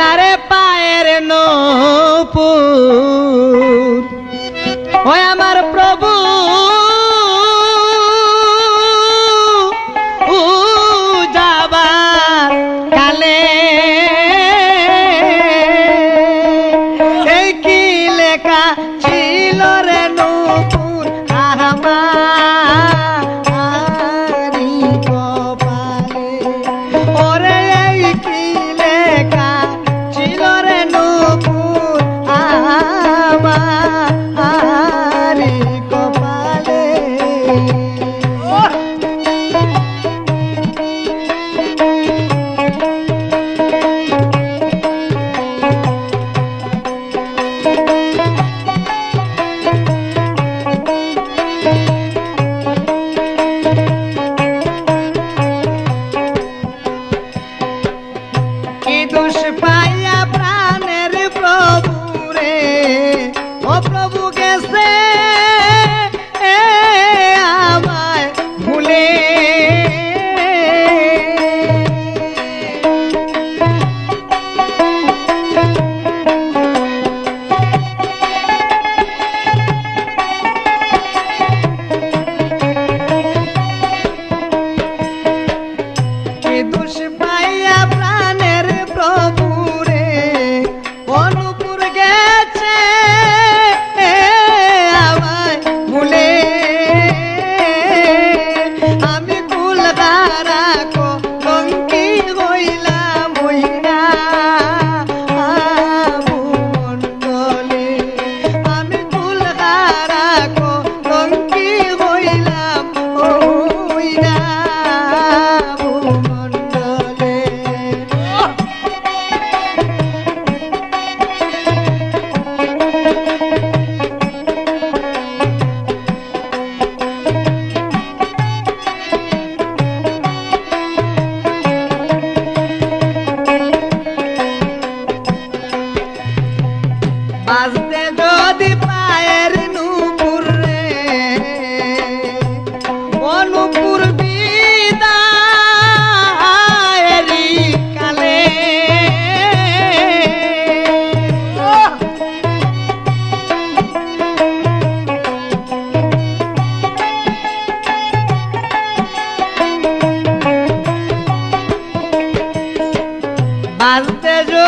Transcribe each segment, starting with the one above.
না রে পায়ের নূপুর। দোষ পাইয়া প্রাণের প্রভু রে। ও প্রভু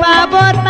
পাবত